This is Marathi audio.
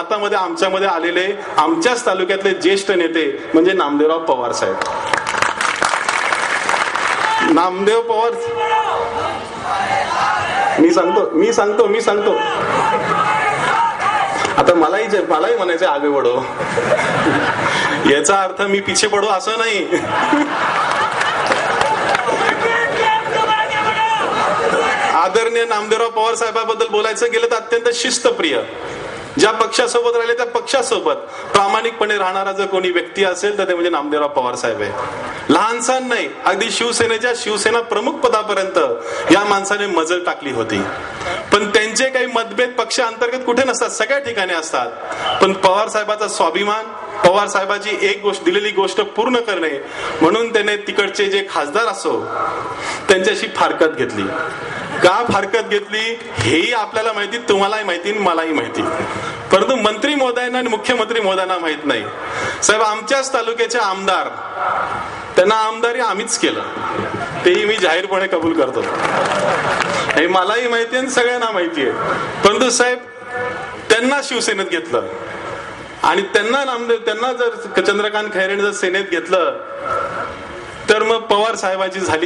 आतामध्ये आमच्यामध्ये आलेले आमच्याच तालुक्यातले ज्येष्ठ नेते म्हणजे नामदेवराव पवार साहेब. नामदेव पवार मी सांगतो मी सांगतो मी सांगतो. आता मलाही मलाही म्हणायचं आगे पडो याचा अर्थ मी पिछे पडो असं नाही. आदरणीय नामदेवराव पवार साहेबाबद्दल बोलायचं गेलं तर अत्यंत शिस्तप्रिय. ज्या पक्षासोबत राहिले त्या पक्षासोबत. प्रामाणिकपणे राहणारा जर कोणी व्यक्ती असेल तर ते म्हणजे नामदेवराव पवार साहेब आहे. लहानसान नाही अगदी शिवसेनेच्या शिवसेना प्रमुख पदापर्यंत या माणसाने मजल टाकली होती. पण त्यांचे काही मतभेद पक्ष अंतर्गत कुठे नसतात सगळ्या ठिकाणी असतात. पण पवार साहेबाचा स्वाभिमान पवार साहेबाची एक गोष्ट दिलेली गोष्ट पूर्ण करणे म्हणून त्याने तिकडचे जे खासदार असो त्यांच्याशी फारकत घेतली. का फारकत घेतली? हेही आपल्याला माहिती तुम्हालाही माहिती मलाही माहिती. परंतु मंत्री मोदयांना आणि मुख्यमंत्री मोदयांना माहीत नाही. साहेब आमच्याच तालुक्याचे आमदार त्यांना आमदारी आम्हीच केलं. तेही मी जाहीरपणे कबूल करतो. हे मलाही माहिती आणि सगळ्यांना माहिती आहे. परंतु साहेब त्यांना शिवसेनेत घेतलं. आणि त्यांना नामदेव त्यांना जर चंद्रकांत खैरेने जर सेनेत घेतलं तर मग पवार साहेबांची झाली